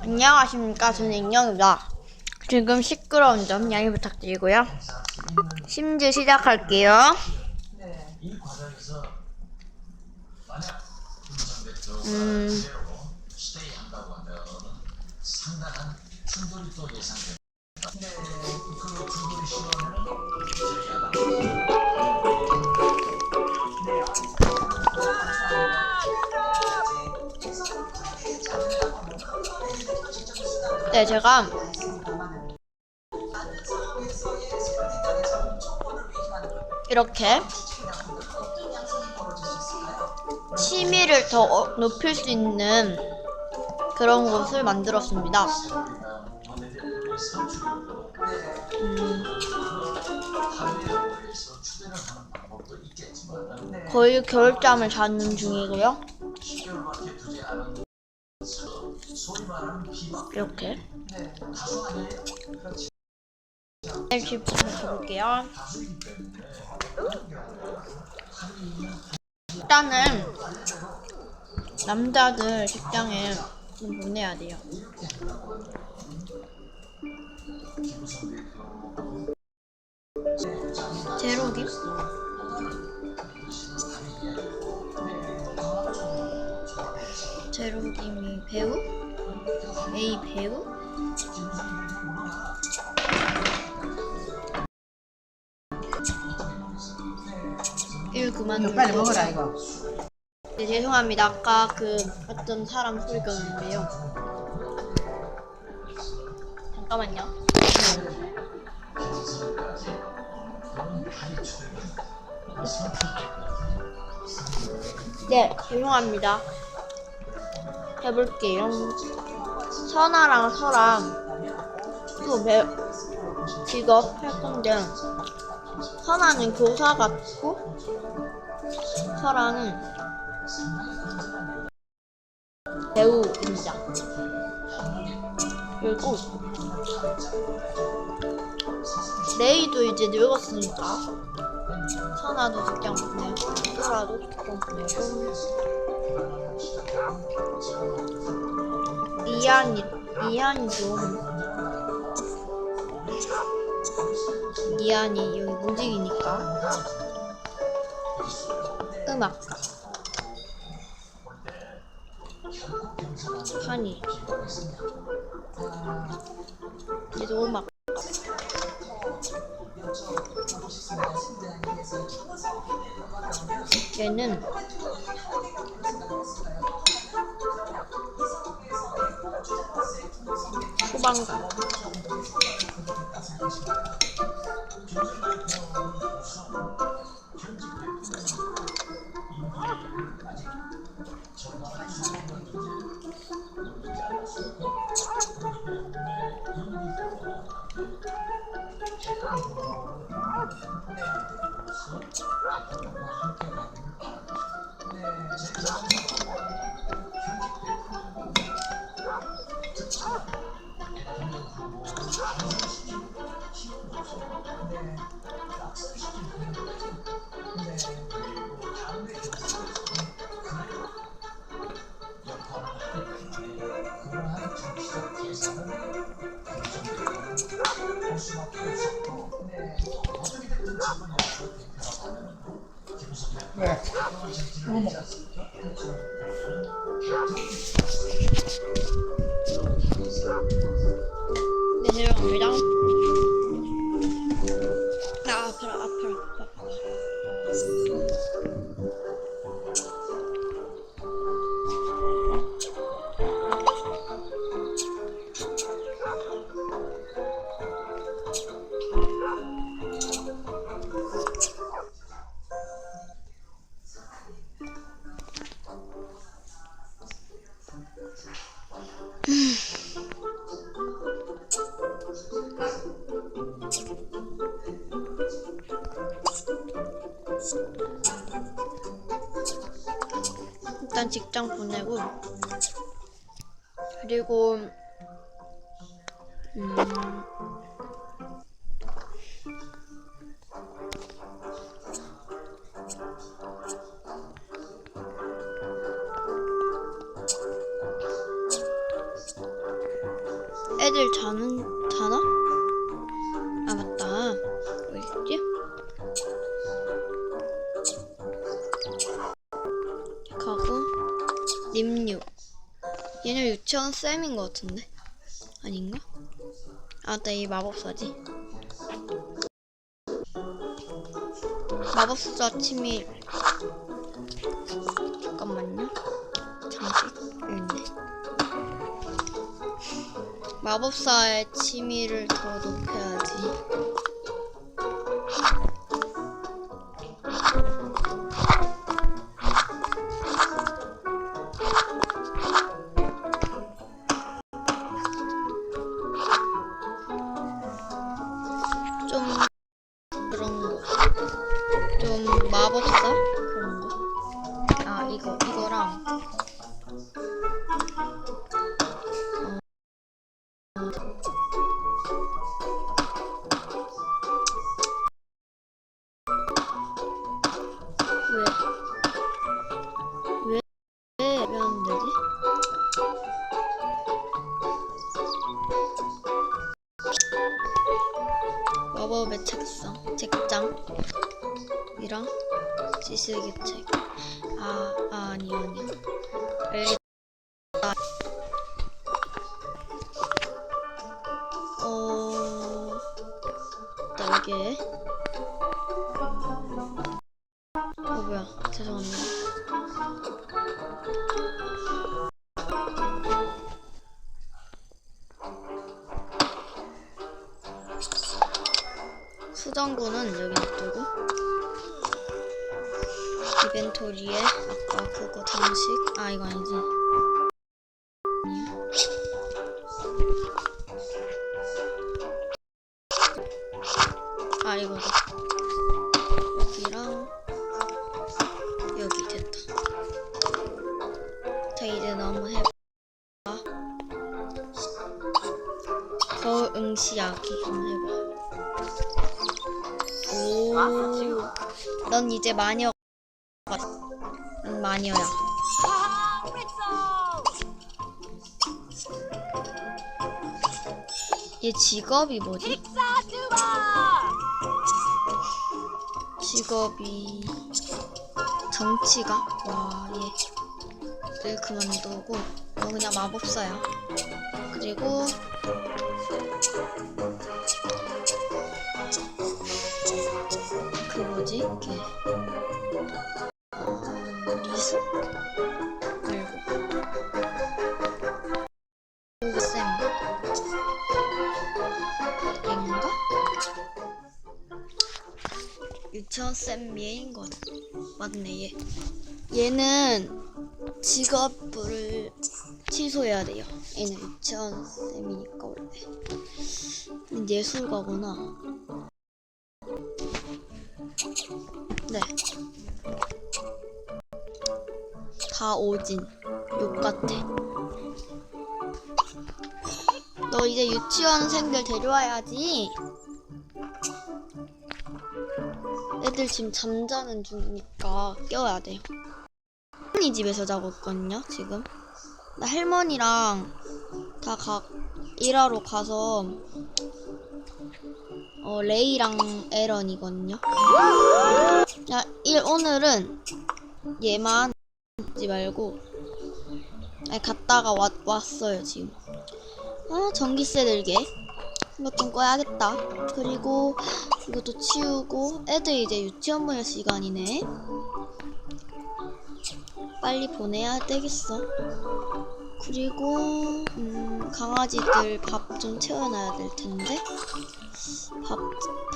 안녕하십니까. 저는 익명입니다. 지금 시끄러운 점 양해 부탁드리고요. 심즈 시작할게요. 음. 그 네, 제가 이렇게 취미를 더 어- 높일 수 있는 그런 곳을 만들었습니다. 음, 거의 겨울잠을 자는 중이고요. 10개월밖에 두지 않은 소- 소리만 하는 비방 이렇게. 아니에요? 네, 집 가볼게요. 일단은 남자들 직장에 좀 보내야 돼요. 제로기? 제로김이 배우? A 배우? 일 그만 빨리 먹어라 이거. 네, 죄송합니다. 아까 그 어떤 사람 소리가 나는데요. 잠깐만요. 네, 죄송합니다. 해볼게요. 선아랑 서랑 또 매, 직업 할 건데, 선아는 교사 같고, 설아는 배우입니다. 그리고 레이도 이제 늙었으니까 선아도 직장 보내고 설아도 직장 보내고 이한이 이한이 좀 이한이 여기 무직이니까. 음악가 한이. 얘도 음악. 얘는 소방관 왜? 이거 먹어. 네, 죄송합니다. 아, 아파 그리고 음 유치원 쌤인 것 같은데 아닌가? 아, 나이 마법사지. 마법사 치밀. 잠깐만요. 있네. 마법사의 취미를 더 높여야지. 지식의 책. 아, 아 아니요 아니요. 알겠다. 어, 날개. 어 뭐야? 죄송합니다. 수정구는 여기 놔두고 이벤토리에 아까 그거 장식? 아 이거 아니지. 아 이거다. 여기랑 여기 됐다. 자 이제 너무 해봐. 거울 응시하기 한번 해봐. 오, 넌 이제 마녀. 응, 마녀야. 얘 직업이 뭐지? 직업이 정치가? 와, 얘. 늘 그만두고, 너 그냥 마법사야. 그리고 그 뭐지? 걔. 얘인 것 같아. 맞네 얘. 얘는 직업을 취소해야 돼요. 얘는 유치원 쌤이니까 원래. 예술가구나. 네. 다 오진. 욕 같아. 너 이제 유치원생들 데려와야지. 애들 지금 잠자는 중이니까 깨워야 돼요. 할머니 집에서 자고 있거든요, 지금. 나 할머니랑 다 각 일하러 가서 어, 레이랑 에런이거든요. 야, 일 오늘은 얘만 하지 말고 아니, 갔다가 왔, 왔어요 지금. 아 전기세 들게. 이것 좀 꺼야겠다. 그리고 이것도 치우고 애들 이제 유치원 보낼 시간이네. 빨리 보내야 되겠어. 그리고 음, 강아지들 밥 좀 채워놔야 될 텐데. 밥,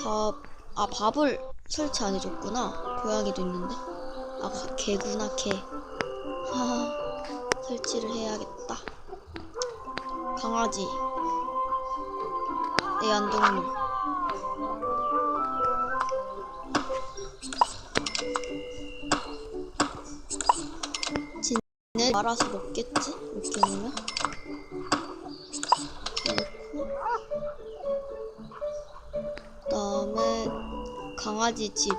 밥, 아, 밥을 설치 안 해줬구나. 고양이도 있는데. 아, 가- 개구나, 개. 하, 설치를 해야겠다. 강아지. 애완동물. 지네 알아서 먹겠지? 이렇게 놓으면. 넣고. 그다음에 강아지 집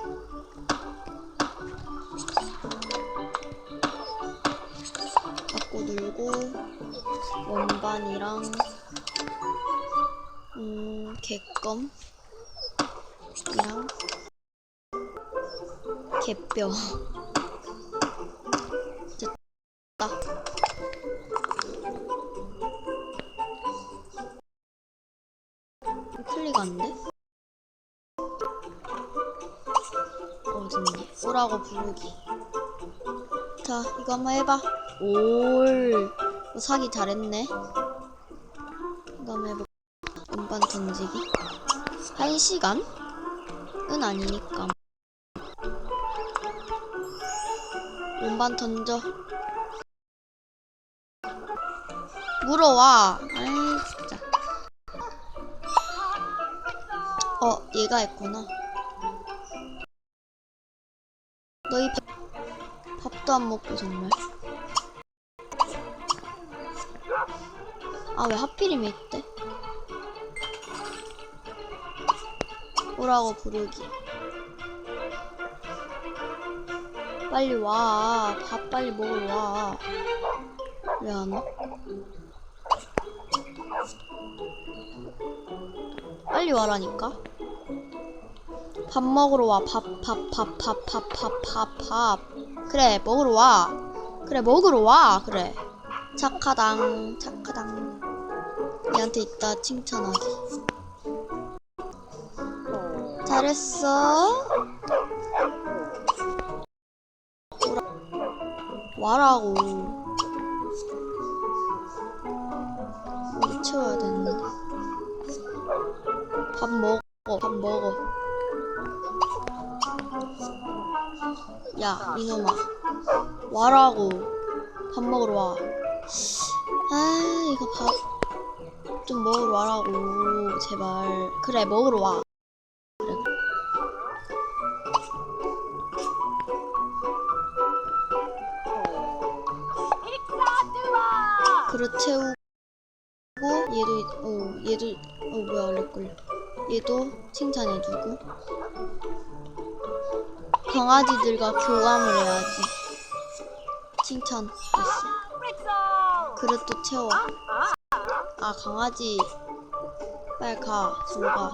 갖고 놀고 원반이랑 음, 개껌? 이랑? 개뼈. 됐다. 클릭 안 돼? 어딨니? 오라고 부르기. 자 이거 한번 해봐. 올 사기 잘했네. 이거 한번 해볼까 음반 던지기? 한 시간? 은 아니니까. 음반 던져. 물어와. 아이 진짜. 어 얘가 했구나. 너희 밥, 밥도 안 먹고 정말. 아 왜 하필이면 있대 오라고 부르기 빨리 와. 밥 빨리 먹으러 와. 왜 안 와? 빨리 와라니까. 밥 먹으러 와. 밥, 밥, 밥, 밥, 밥, 밥, 밥, 밥. 그래, 먹으러 와. 그래, 먹으러 와. 그래. 착하당, 착하당. 얘한테 이따 칭찬하기. 잘했어. 와라고. 채워야 되는데. 밥 먹어, 밥 먹어. 야, 이놈아. 와라고. 밥 먹으러 와. 아, 이거 밥. 좀 먹으러 와라고. 제발. 그래, 먹으러 와. 얘도 칭찬해주고. 강아지들과 교감을 해야지. 칭찬. 됐어 그릇도 채워. 아 강아지. 빨리 가. 들어가.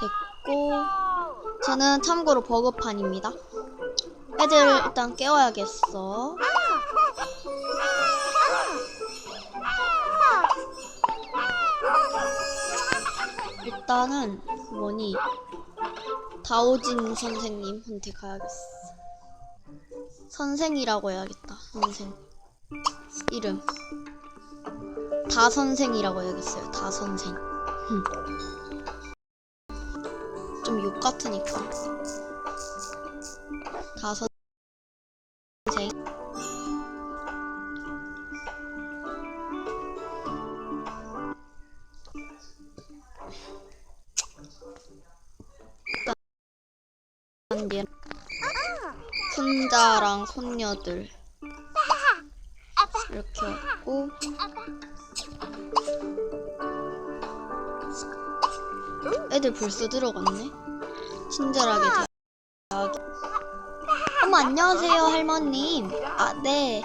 됐고 저는 참고로 버그판입니다. 애들 일단 깨워야겠어. 일단은 그 뭐니 다오진 선생님한테 가야겠어. 선생이라고 해야겠다. 선생 이름 다 선생이라고 해야겠어요. 다 선생. 흠. 좀욕 같으니까. 다 선 손자랑 손녀들 이렇게 하고 애들 벌써 들어갔네. 친절하게 대하기. 어머 안녕하세요 할머님. 아 네.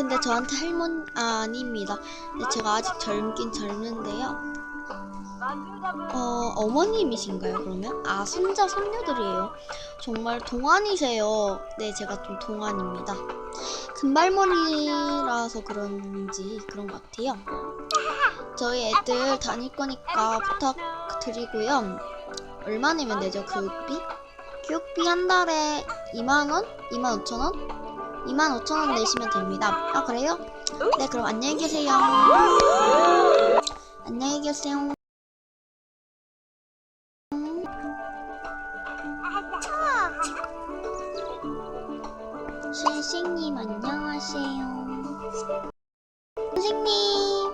근데 저한테 할머니 아, 아닙니다. 근데 제가 아직 젊긴 젊은데요. 어 어머님이신가요 그러면? 아 손자 손녀들이에요. 정말 동안이세요. 네 제가 좀 동안입니다. 금발머리라서 그런지 그런 것 같아요. 저희 애들 다닐 거니까 부탁드리고요. 얼마 내면 되죠, 교육비? 교육비 한 달에 2만원? 2만 5천원? 2만 5천원 내시면 됩니다. 아, 그래요? 네, 그럼 안녕히 계세요. 안녕히 계세요. 선생님, 안녕하세요. 선생님!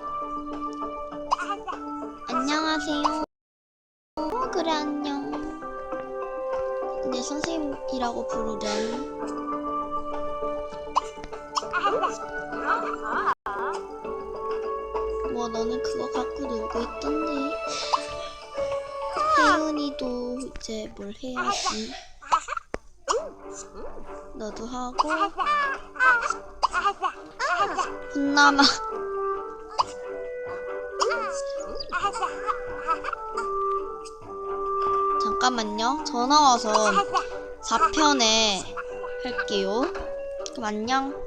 안녕하세요. 어, 그래, 안녕. 내 선생님이라고 부르렴. 뭐, 너는 그거 갖고 놀고 있던데. 혜윤이도 이제 뭘 해야지. 너도 하고. 훈남아. 잠깐만요. 전화 와서 4편에 할게요. 그럼 안녕